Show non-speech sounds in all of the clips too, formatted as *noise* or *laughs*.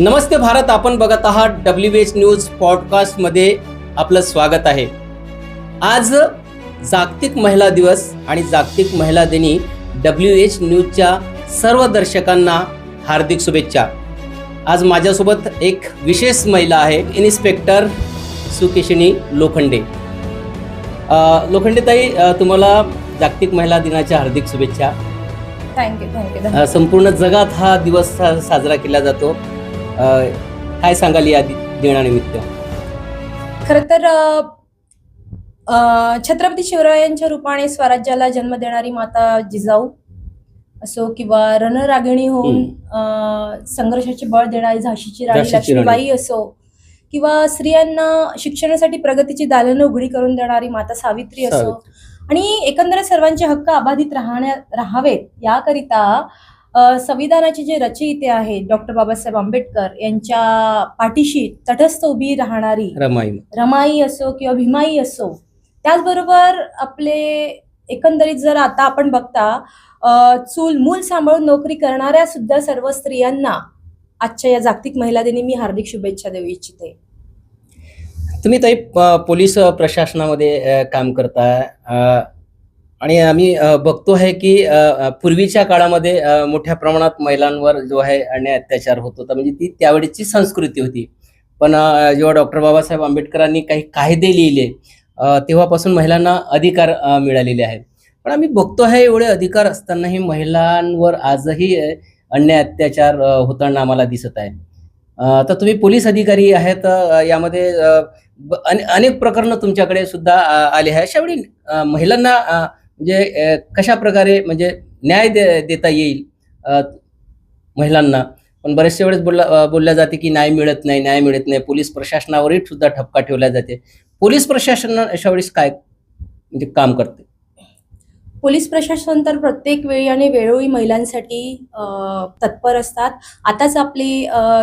नमस्ते भारत आपण बघत आहात डब्ल्यू एच न्यूज पॉडकास्टमध्ये आपलं स्वागत आहे. आज जागतिक महिला दिवस आणि जागतिक महिला दिनी डब्ल्यू एच न्यूजच्या सर्व दर्शकांना हार्दिक शुभेच्छा. आज माझ्यासोबत एक विशेष महिला आहे इन्स्पेक्टर सुकेशिनी लोखंडे. लोखंडेताई तुम्हाला जागतिक महिला दिनाच्या हार्दिक शुभेच्छा. थँक्यू थँक्यू संपूर्ण जगात हा दिवस साजरा केला जातो. काय सांगाल या दिनानिमित्त खर तर छत्रपती शिवरायांच्या रूपाने स्वराज्याला जन्म देणारी माता जिजाऊ असो किंवा रणरागिणी होऊन संघर्षाची बळ देणारी झाशीची राणी. लक्ष्मीबाई असो किंवा स्त्रियांना शिक्षणासाठी प्रगतीची दालनं उघडी करून देणारी माता सावित्री असो. आणि एकंदरीत सर्वांचे हक्क अबाधित राहण्या राहावेत याकरिता संविधानाचे जे रचयिते आहेत डॉक्टर बाबासाहेब आंबेडकर यांच्या पाठीशी तटस्थ उभी राहणारी रमाई. रमाई असो किंवा भीमाई असो त्याचबरोबर आपले एकंदरीत जर आता आपण बघता चूल मूल सांभाळून नोकरी करणाऱ्या सुद्धा सर्व स्त्रियांना आजच्या या जागतिक महिला दिनी मी हार्दिक शुभेच्छा देऊ इच्छिते. तुम्ही ताई प- पोलीस प्रशासनामध्ये काम करताय. आणि आम्ही बघतो आहे की पूर्वीच्या काळामध्ये मोठ्या प्रमाणात महिलांवर जो आहे अन्याय अत्याचार होत होता. म्हणजे ती त्यावेळेची संस्कृती होती. पण जेव्हा डॉक्टर बाबासाहेब आंबेडकरांनी काही कायदे लिहिले तेव्हापासून महिलांना अधिकार मिळालेले आहेत. पण आम्ही बघतो आहे एवढे अधिकार असतानाही महिलांवर आजही अन्याय अत्याचार होताना आम्हाला दिसत आहे तर तुम्ही पोलीस अधिकारी आहेत यामध्ये अनेक प्रकरणं तुमच्याकडे सुद्धा आले आहे अशावेळी महिलांना म्हणजे कशा प्रकारे म्हणजे न्याय दे, देता येईल महिलांना? पण बरेचसे वेळेस बोलला बोलल्या जाते की न्याय मिळत नाही न्याय मिळत नाही. पोलीस प्रशासनावरही सुद्धा ठपका ठेवला जाते. पोलीस प्रशासन अशा वेळेस काय म्हणजे काम करते? पोलीस प्रशासन तर प्रत्येक वेळी आणि वेळोवेळी महिलांसाठी तत्पर असतात आताच आपले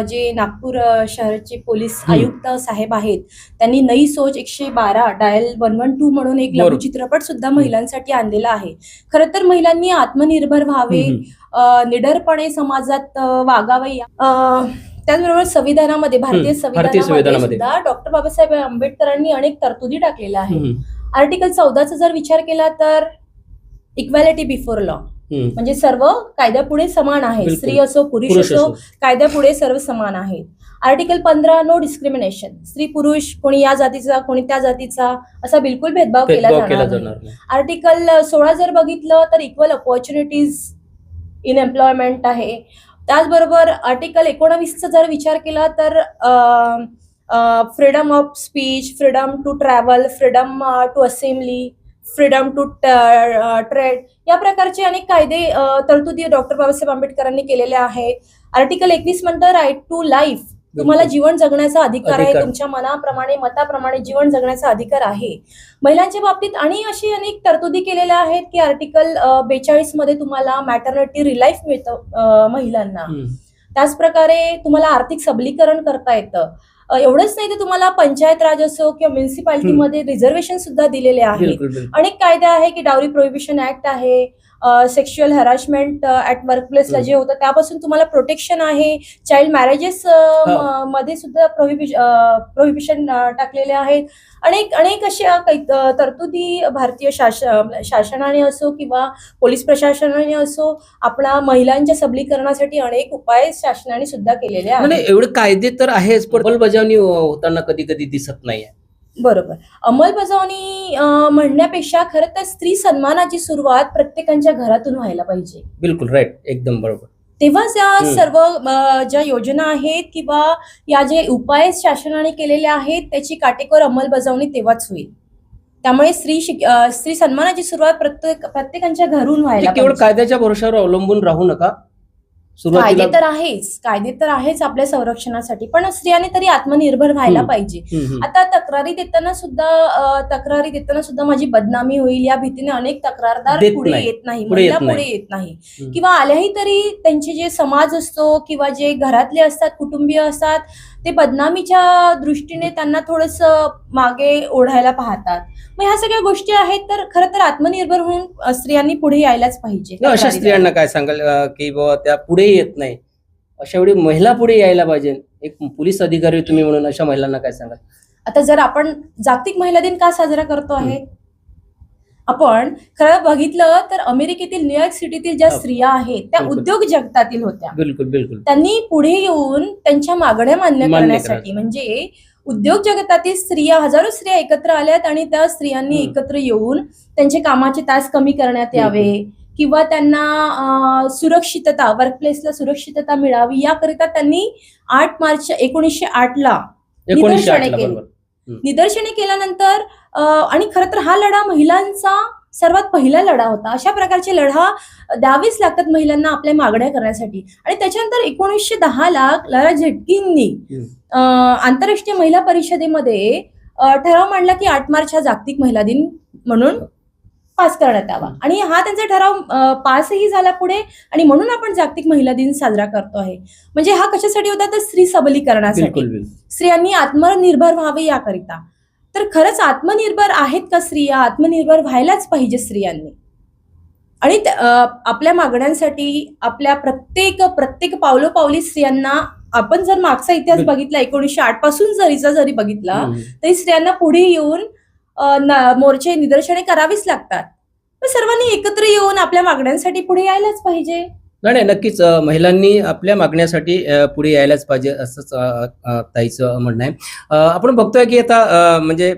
जे नागपूर शहराचे पोलीस. आयुक्त साहेब आहेत त्यांनी नई सोच एकशे बारा डायल वन वन टू म्हणून एक. लघुचित्रपट सुद्धा महिलांसाठी आणलेला आहे खरं तर महिलांनी आत्मनिर्भर व्हावे निडरपणे समाजात वागावे त्याचबरोबर संविधानामध्ये भारतीय संविधानामध्ये. सुद्धा डॉक्टर बाबासाहेब आंबेडकरांनी अनेक तरतुदी टाकलेल्या आहेत आर्टिकल चौदाचा जर विचार केला तर इक्वॅलिटी बिफोर लॉ. म्हणजे सर्व कायद्यापुढे समान आहेत. स्त्री असो पुरुष असो कायद्यापुढे सर्व समान आहेत. आर्टिकल पंधरा नो डिस्क्रिमिनेशन स्त्री पुरुष कोणी या जातीचा कोणी त्या जातीचा असा बिलकुल भेदभाव केला जाणार आर्टिकल सोळा जर बघितलं तर इक्वल ऑपॉर्च्युनिटीज इन एम्प्लॉयमेंट आहे. त्याचबरोबर आर्टिकल एकोणावीसचा जर विचार केला तर freedom of speech freedom to travel freedom to assembly freedom to trade या प्रकारचे अनेक कायदे तरतुदी डॉक्टर बाबासाहेब आंबेडकरांनी केलेल्या आहेत आर्टिकल एकवीस म्हणतं राईट टू लाईफ तुम्हाला जीवन जगण्याचा अधिकार आहे. तुमच्या मनाप्रमाणे मताप्रमाणे जीवन जगण्याचा अधिकार आहे. महिलांच्या बाबतीत आणि अशी अनेक तरतुदी केलेल्या आहेत की आर्टिकल बेचाळीसमध्ये तुम्हाला मॅटर्निटी रिलाईफ मिळतं महिलांना. हम्म. त्याच प्रकारे तुम्हाला आर्थिक सबलीकरण करता येतं. एवढंच नाही तर तुम्हाला पंचायत राज असो किंवा म्युन्सिपाल्टीमध्ये रिझर्वेशन सुद्धा दिलेले आहे अनेक कायदे आहे की डावरी प्रोहिबिशन ऍक्ट आहे. सेक्शुअल हॅरासमेंट ऍट वर्कप्लेसला. जे होतं त्यापासून तुम्हाला प्रोटेक्शन आहे चाइल्ड मॅरेजेस हा. मध्ये सुद्धा प्रोहिबिशन टाकलेले आहेत अनेक अनेक अशा काही तरतुदी भारतीय शास शासनाने असो किंवा पोलीस प्रशासनाने असो आपल्या महिलांच्या सबलीकरणासाठी अनेक उपाय शासनाने सुद्धा केलेले आहेत एवढे कायदे तर आहेच पण अंमलबजावणी होताना कधी कधी दिसत नाहीये बरोबर. अंमलबजावणी म्हणण्यापेक्षा खरं तर स्त्री सन्मानाची सुरुवात प्रत्येकाच्या घरातून व्हायला पाहिजे. बिलकुल राईट एकदम बरोबर. तेव्हाच या. सर्व ज्या योजना आहेत किंवा या जे उपाय शासनाने केलेले आहेत त्याची काटेकोर अंमलबजावणी तेव्हाच होईल. त्यामुळे स्त्री शिक- स्त्री सन्मानाची सुरुवात प्रत्येक प्रत्येकाच्या घरून व्हायला केवळ. कायद्याच्या भरोशावर अवलंबून राहू नका. कायदे तर आहेच कायदे तर आहेच आपल्या संरक्षणासाठी पण स्त्रियांनी तरी आत्मनिर्भर व्हायला. पाहिजे. आता तक्रारी देताना सुद्धा तक्रारी देताना सुद्धा माझी बदनामी होईल या भीतीने अनेक तक्रारदार पुढे. येत नाही महिला. पुढे येत नाही. किंवा आल्याही तरी त्यांचे जे समाज असतो किंवा जे घरातले असतात कुटुंबीय असतात ते बदनामीच्या दृष्टीने त्यांना थोडस मागे ओढायला पाहतात. मग ह्या सगळ्या गोष्टी आहेत तर खरं तर आत्मनिर्भर होऊन स्त्रियांनी पुढे यायलाच पाहिजे. अशा स्त्रियांना काय सांगाल की बाबा त्या पुढे येत नाही. अशा वेळी महिला पुढे यायला पाहिजे. एक पोलीस अधिकारी तुम्ही म्हणून अशा महिलांना काय सांगाल? आता जर आपण जागतिक महिला दिन का साजरा करतो आहे? आपण खरं बघितलं तर अमेरिकेतील न्यूयॉर्क सिटीतील ज्या हो. स्त्रिया आहेत त्या. उद्योग जगतातील होत्या बिलकुल बिलकुल त्यांनी पुढे येऊन त्यांच्या मागण्या मान्य करण्यासाठी म्हणजे उद्योग जगतातील स्त्रिया हजारो स्त्रिया एकत्र आल्यात आणि त्या स्त्रियांनी. एकत्र येऊन त्यांचे कामाचे तास कमी करण्यात यावे किंवा त्यांना सुरक्षितता वर्कप्लेसला सुरक्षितता मिळावी याकरिता त्यांनी आठ मार्च एकोणीसशे आठ ला निदर्शने केली. निदर्शने केल्यानंतर आणि खरं तर हा लढा महिलांचा सर्वात पहिला लढा होता. अशा प्रकारचे लढा द्यावेच लागतात महिलांना आपल्या मागण्या करण्यासाठी. आणि त्याच्यानंतर एकोणीसशे दहा ला लारा झेटकींनी आंतरराष्ट्रीय महिला परिषदेमध्ये ठराव मांडला की आठ मार्च हा जागतिक महिला दिन म्हणून पास करण्यात यावा. आणि हा त्यांचा ठराव पासही झाला पुढे आणि म्हणून आपण जागतिक महिला दिन साजरा करतो आहे. म्हणजे हा कशासाठी होता? तर स्त्री सबलीकरणासाठी. स्त्रियांनी आत्मनिर्भर व्हावे याकरिता. तर खरंच आत्मनिर्भर आहेत का स्त्रिया? आत्मनिर्भर व्हायलाच पाहिजे स्त्रियांनी. आणि आपल्या मागण्यांसाठी आपल्या प्रत्येक प्रत्येक पावलोपावली स्त्रियांना आपण जर मागचा इतिहास बघितला एकोणीसशे आठपासून जरीचा जरी बघितला. तरी स्त्रियांना पुढे येऊन मोर्चे निदर्शने करावीच लागतात. सर्वांनी एकत्र येऊन आपल्या मागण्यांसाठी पुढे यायलाच पाहिजे. नाही नाही नक्कीच महिलांनी आपल्या मागण्यासाठी पुढे यायलाच पाहिजे असंच ताईचं म्हणणं आहे. आपण बघतोय की आता म्हणजे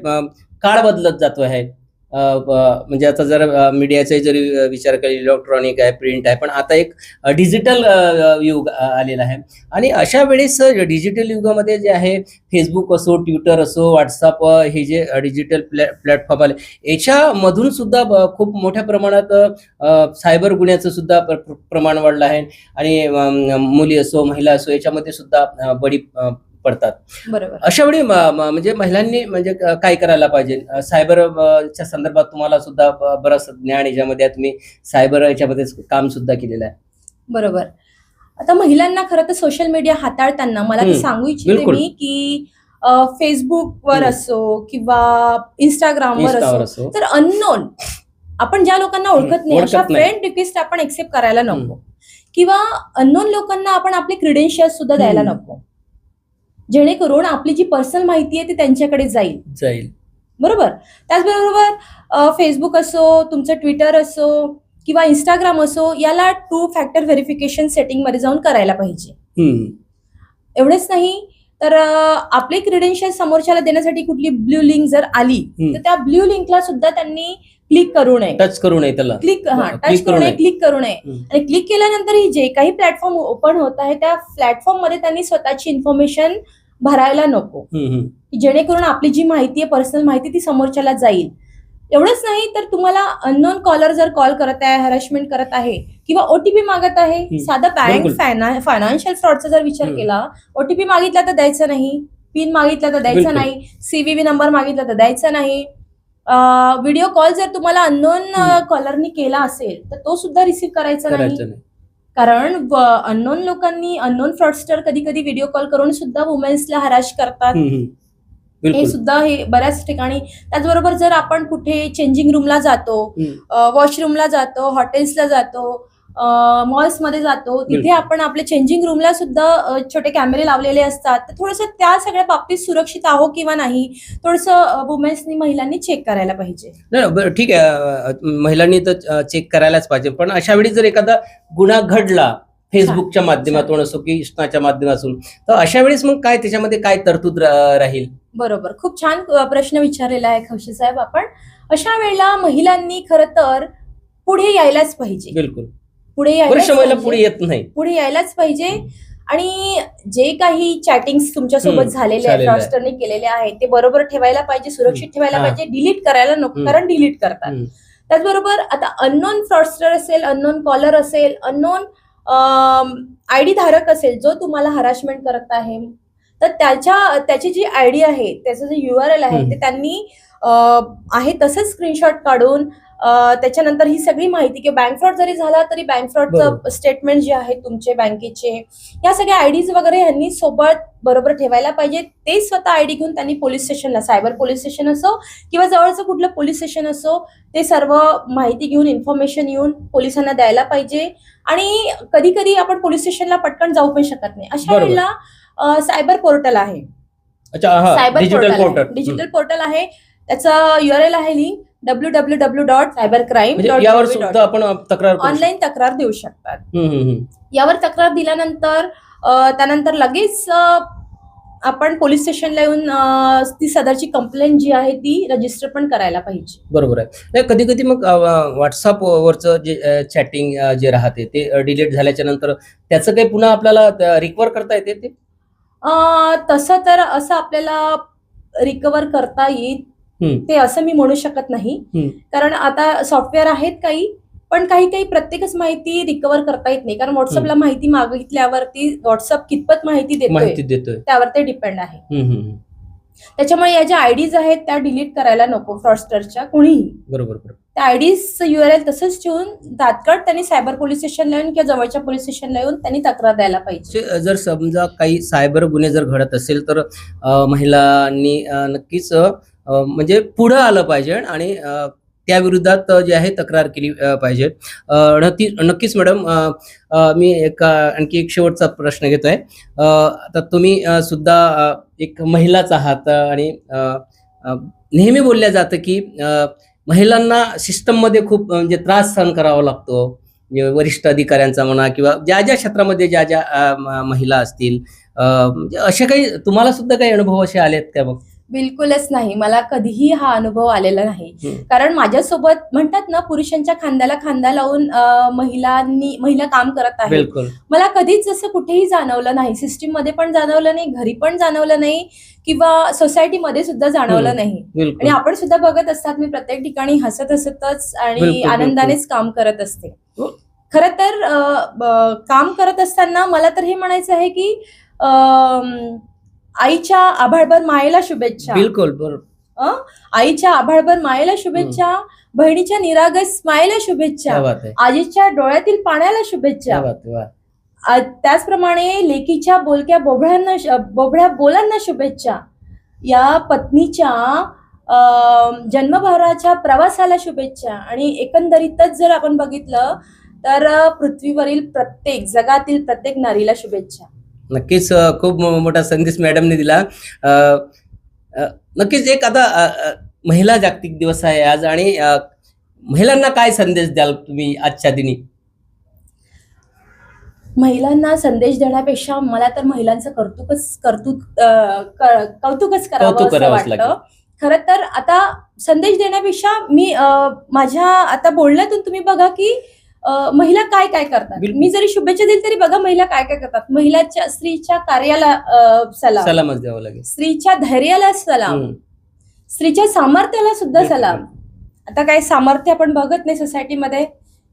काळ बदलत जातो आहे. म्हणजे आता जर मीडियाचाही मीडियाचा जरी विचार केला इलेक्ट्रॉनिक आहे प्रिंट आहे पण आता एक डिजिटल युग आलेला आहे. आणि अशा वेळेस डिजिटल युगामध्ये जे आहे फेसबुक असो ट्विटर असो व्हॉट्सअप हे जे डिजिटल प्लॅ प्लॅटफॉर्म आले याच्यामधून सुद्धा खूप मोठ्या प्रमाणात सायबर गुन्ह्याचं सुद्धा प्र- प्रमाण वाढलं आहे. आणि मुली असो महिला असो याच्यामध्ये सुद्धा बडी पडतात बरोबर अशा वेळी म्हणजे महिलांनी म्हणजे काय करायला पाहिजे अ, सायबर अ, च्या संदर्भात तुम्हाला सुद्धा बरंच ज्ञान याच्यामध्ये. तुम्ही सायबर याच्यामध्ये काम सुद्धा केलेलं आहे बरोबर आता महिलांना खरं तर सोशल मीडिया हाताळताना मला ते सांगू इच्छिते. मी की फेसबुकवर. असो किंवा इंस्टाग्रामवर असो असो तर अननोन आपण ज्या लोकांना ओळखत नाही अशा. फ्रेंड रिक्वेस्ट आपण एक्सेप्ट करायला नको किंवा अननोन लोकांना आपण आपले क्रिडेन्शियल्स सुद्धा द्यायला. नको जेणेकरून आपली जी पर्सनल माहिती आहे ती त्यांच्याकडे जाईल जाईल बरोबर त्याचबरोबर फेसबुक असो तुमचं ट्विटर असो किंवा इंस्टाग्राम असो याला टू फॅक्टर व्हेरिफिकेशन सेटिंगमध्ये जाऊन करायला पाहिजे. एवढंच नाही तर आपले क्रिडेन्शियल समोरच्याला देण्यासाठी कुठली ब्ल्यू लिंक जर आली. तर त्या ब्ल्यू लिंकला सुद्धा त्यांनी क्लिक करू नये टच करू नये त्याला क्लिक हा टच करू नये. क्लिक करू नये. आणि क्लिक केल्यानंतर ही जे काही प्लॅटफॉर्म ओपन होत आहे त्या प्लॅटफॉर्ममध्ये त्यांनी स्वतःची इन्फॉर्मेशन भरायला नको जेणेकरून आपली जी माहिती आहे पर्सनल माहिती ती समोरच्याला जाईल एवढंच नाही तर तुम्हाला अननोन कॉलर जर कॉल करत आहे हॅरॅसमेंट करत आहे किंवा ओटीपी मागत आहे. साधा बँक. फायनान्शियल फ्रॉडचा जर विचार. केला ओटीपी मागितला तर द्यायचा नाही पिन मागितला तर द्यायचा. नाही सीव्हीव्ही नंबर मागितला तर द्यायचा नाही व्हिडिओ कॉल जर तुम्हाला अननोन. कॉलरनी केला असेल तर तो सुद्धा रिसीव्ह करायचं नाही कारण अननोन लोकांनी अननोन फ्रॉडस्टर कधी कधी व्हिडिओ कॉल करून सुद्धा वुमेन्सला हराश करतात. हे सुद्धा हे बऱ्याच ठिकाणी त्याचबरोबर जर आपण कुठे चेंजिंग रूमला जातो. वॉशरूमला जातो हॉटेल्सला जातो मॉल्समध्ये जातो. तिथे. आपण आपले चेंजिंग रूमला सुद्धा छोटे कॅमेरे लावलेले असतात. तर थोडंसं त्या सगळ्या बाबतीत सुरक्षित आहो किंवा नाही थोडंसं वुमेन्सनी महिलांनी चेक करायला पाहिजे. नाही ठीक आहे. महिलांनी तर चेक करायलाच पाहिजे. पण अशा वेळी जर एखादा गुन्हा घडला फेसबुकच्या माध्यमातून असो की इंस्टाच्या माध्यमातून तर अशा वेळेस मग काय त्याच्यामध्ये काय तरतूद राहील? बरोबर. खूप छान प्रश्न विचारलेला आहे खवशी साहेब आपण. अशा वेळेला महिलांनी खरं तर पुढे यायलाच पाहिजे. बिलकुल. पुढे बरेचशा यायलाच महिला पाहिजे. पुढे येत नाही पुढे यायलाच पाहिजे आणि जे काही चॅटिंग तुमच्यासोबत हम्म, झालेले आहे झालेलं आहे. फ्रॉस्टरने केलेले आहेत ते बरोबर ठेवायला पाहिजे सुरक्षित ठेवायला हा. पाहिजे डिलीट करायला नको हम्म. कारण डिलीट करतात हम्म. त्याचबरोबर आता अननोन फ्रॉस्टर असेल अननोन कॉलर असेल अननोन आय डी धारक असेल जो तुम्हाला हरासमेंट करत आहे तर त्याच्या त्याची जी आय डी आहे त्याचं जे यू आर एल आहे हम्म. ते त्यांनी अं, आहे तसंच स्क्रीनशॉट काढून त्याच्यानंतर ही सगळी माहिती की बँक फ्रॉड जरी झाला तरी बँक फ्रॉडचं. स्टेटमेंट जे आहे तुमचे बँकेचे या सगळ्या आयडीज वगैरे ह्यांनी सोबत बरोबर ठेवायला पाहिजे. ते स्वतः आयडी घेऊन त्यांनी पोलीस स्टेशनला सायबर पोलीस स्टेशन असो किंवा जवळचं कुठलं पोलीस स्टेशन असो ते सर्व माहिती घेऊन इन्फॉर्मेशन येऊन पोलिसांना द्यायला पाहिजे. आणि कधी कधी आपण पोलीस स्टेशनला पटकन जाऊ पण शकत नाही. अशा. वेळेला सायबर पोर्टल आहे. सायबर पोर्टल डिजिटल पोर्टल आहे. त्याचं युआरएल आहे link W W W dot cyber crime यावर सुद्धा आपण तक्रार करू ऑनलाईन तक्रार देऊ शकतात. यावर तक्रार दिल्यानंतर त्यानंतर लगेच आपण पोलीस स्टेशनला येऊन ती सदरची कंप्लेंट जी आहे ती रजिस्टर पण करायला पाहिजे. बरोबर आहे. नाही कधी कधी मग व्हॉट्सअप वरचं जे चॅटिंग जे राहते ते डिलीट झाल्याच्यानंतर त्याचं काही पुन्हा आपल्याला रिकवर करता येते ते? तसं तर असं आपल्याला रिकवर करता येईल हम्म. ते असं मी म्हणू शकत नाही. कारण आता सॉफ्टवेअर आहेत काही पण काही काही प्रत्येकच माहिती रिकवर करता येत नाही. कारण व्हॉट्सअपला माहिती मागितल्यावरती व्हॉट्सअप कितपत माहिती देतोय त्यावर ते डिपेंड आहे. त्याच्यामुळे या ज्या आयडीज आहेत त्या डिलीट करायला नको फ्रॉडस्टरच्या कोणीही. बरोबर बरोबर. त्या आयडीज युआरएल तसंच ठेवून तात्काळ त्यांनी सायबर पोलीस स्टेशनला येऊन किंवा जवळच्या पोलीस स्टेशनला येऊन त्यांनी तक्रार द्यायला पाहिजे. जर समजा काही सायबर गुन्हे जर घडत असेल तर महिलांनी नक्कीच म्हणजे पुढं आलं पाहिजे आणि त्या विरोधात जे आहे तक्रार केली पाहिजे. नक्की नक्कीच मॅडम मी एक आणखी एक शेवटचा प्रश्न घेतोय. आहे आता तुम्ही सुद्धा एक महिलाच आहात आणि नेहमी बोलल्या जातं की महिलांना सिस्टममध्ये खूप म्हणजे त्रास सहन करावा लागतो. म्हणजे वरिष्ठ अधिकाऱ्यांचा म्हणा किंवा ज्या ज्या क्षेत्रामध्ये ज्या ज्या महिला असतील म्हणजे असे काही तुम्हाला सुद्धा काही अनुभव असे आलेत का मग? बिलकुलच नाही. मला कधीही हा अनुभव आलेला नाही. कारण माझ्यासोबत म्हणतात ना पुरुषांच्या खांद्याला खांदा लावून महिलांनी महिला काम करत आहे मला कधीच असं कुठेही जाणवलं नाही. सिस्टीममध्ये पण जाणवलं नाही घरी पण जाणवलं नाही किंवा सोसायटीमध्ये सुद्धा जाणवलं. नाही. आणि आपण सुद्धा बघत असतात मी प्रत्येक ठिकाणी हसत हसतच आणि आनंदानेच काम करत असते. हो. खर तर काम करत असताना मला तर हे म्हणायचं आहे की आईच्या आभाळभर मायेला शुभेच्छा. बिलकुल बरोबर. आईच्या आभाळभर मायेला शुभेच्छा. बहिणीच्या निरागस मायेला क्या शुभेच्छा आजीच्या डोळ्यातील पाण्याला शुभेच्छा. त्याचप्रमाणे लेकीच्या बोलक्या बोबड्यांना श- बोबड्या बोलांना शुभेच्छा. या पत्नीच्या जन्मभराच्या प्रवासाला शुभेच्छा. आणि एकंदरीतच जर आपण बघितलं तर पृथ्वीवरील प्रत्येक जगातील प्रत्येक नारीला शुभेच्छा. नक्कीच खूप मोठा संदेश मॅडमने दिला. नक्कीच एक आता महिला जागतिक दिवस आहे आज आणि महिलांना काय संदेश द्याल तुम्ही आजच्या दिनी? महिलांना संदेश देण्यापेक्षा मला तर महिलांचं कौतुकच कर्तुक कौतुकच करावं वाटतं. खरं तर आता संदेश देण्यापेक्षा मी माझ्या आता बोलण्यातून तुम्ही बघा की महिला काय काय करतात. मी जरी शुभेच्छा दिली तरी बघा महिला काय काय करतात. महिलाच्या स्त्रीच्या कार्याला सलाम. सलामच द्यावं लागेल. स्त्रीच्या धैर्याला सलाम. स्त्रीच्या सामर्थ्याला सुद्धा. सलाम. आता काय सामर्थ्य आपण बघत नाही सोसायटीमध्ये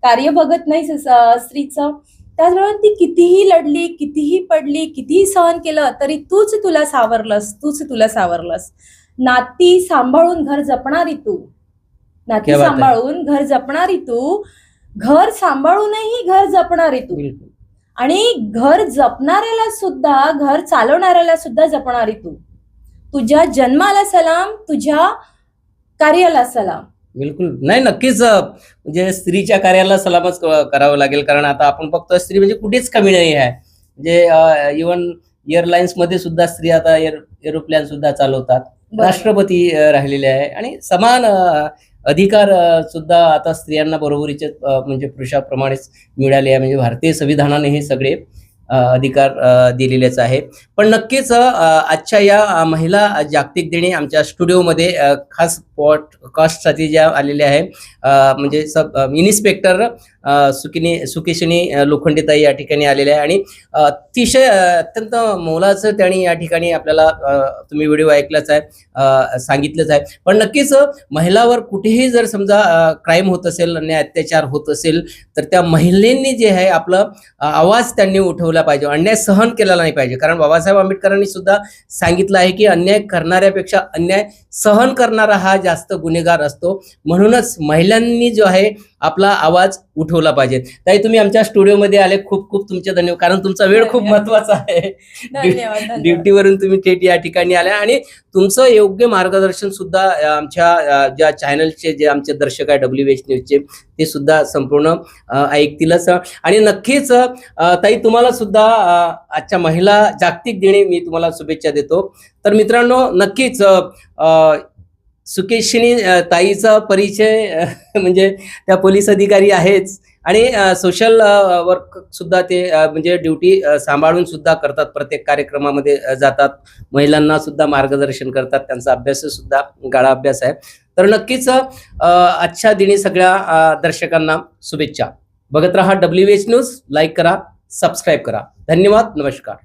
कार्य बघत नाही स्त्रीचं. त्याचबरोबर ती कितीही लढली कितीही पडली कितीही सहन केलं तरी तूच तुला सावरलंस तूच तुला सावरलंस. नाती सांभाळून घर जपणारी तू. नाती. सांभाळून घर जपणारी तू घर सांभाळूनही घर जपणारी तू. आणि घर जपणाऱ्याला सुद्धा घर चालवणाऱ्याला सुद्धा जपणारी तू. तुझ्या जन्माला सलाम तुझ्या कार्याला सलाम. बिलकुल. नाही नक्कीच म्हणजे स्त्रीच्या कार्याला सलामच करावं लागेल कारण आता आपण बघतो स्त्री म्हणजे कुठेच कमी नाही आहे. म्हणजे इवन एअरलाइन्समध्ये सुद्धा स्त्री आता एरोप्लेन सुद्धा चालवतात. राष्ट्रपती राहिलेले आहे. आणि समान अधिकार सुद्धा आता स्त्रियांना बरोबरीचे म्हणजे पुरुषाप्रमाणेच मिळाले आहे. म्हणजे भारतीय संविधानाने हे सगळे अधिकार दिलेलेच आहे. पण नक्कीच आजच्या या महिला जागतिक दिनी आमच्या स्टुडिओमध्ये खास पॉडकास्टसाठी ज्या आलेल्या आहे म्हणजे सब इन्स्पेक्टर सुकिनी सुकेशिनी लोखंडेताई या ठिकाणी आलेल्या आहे. आणि अतिशय अत्यंत मोलाचं त्यांनी या ठिकाणी आपल्याला तुम्ही व्हिडिओ ऐकलाच आहे सांगितलंच आहे. पण नक्कीच महिलावर कुठेही जर समजा क्राईम होत असेल अन्याय अत्याचार होत असेल तर त्या महिलेंनी जे आहे आपलं आवाज त्यांनी उठवला पाहिजे. अन्याय सहन केला नाही पाहिजे. कारण बाबासाहेब आंबेडकरांनी सुद्धा सांगितलं आहे की अन्याय करणाऱ्यापेक्षा अन्याय सहन करणारा हा जास्त गुन्हेगार असतो. म्हणूनच महिलांनी जो आहे आपला आवाज उठव उठवला पाहिजे. ताई तुम्ही आमच्या स्टुडिओमध्ये आले. खूप खूप तुमचे धन्यवाद. कारण तुमचा वेळ खूप. महत्त्वाचा आहे. ड्युटीवरून तुम्ही थेट या ठिकाणी आल्या. आणि तुमचं योग्य मार्गदर्शन सुद्धा आमच्या ज्या चॅनलचे जे आमचे दर्शक आहे डब्ल्यू एच न्यूजचे ते सुद्धा संपूर्ण ऐकतीलच. आणि नक्कीच ताई तुम्हाला सुद्धा आजच्या महिला जागतिक दिनी मी तुम्हाला शुभेच्छा देतो. तर मित्रांनो नक्कीच सुकेशिनी ताईचा परिचय *laughs* म्हणजे त्या पोलीस अधिकारी आहेच. आणि सोशल वर्क सुद्धा ते म्हणजे ड्युटी सांभाळून सुद्धा करतात. प्रत्येक कार्यक्रमामध्ये जातात. महिलांना सुद्धा मार्गदर्शन करतात. त्यांचा अभ्यास सुद्धा गाळा अभ्यास आहे. तर नक्कीच आजच्या दिनी सगळ्या दर्शकांना शुभेच्छा. बघत राहा डब्ल्यू एच न्यूज लाईक करा सबस्क्राईब करा. धन्यवाद. नमस्कार.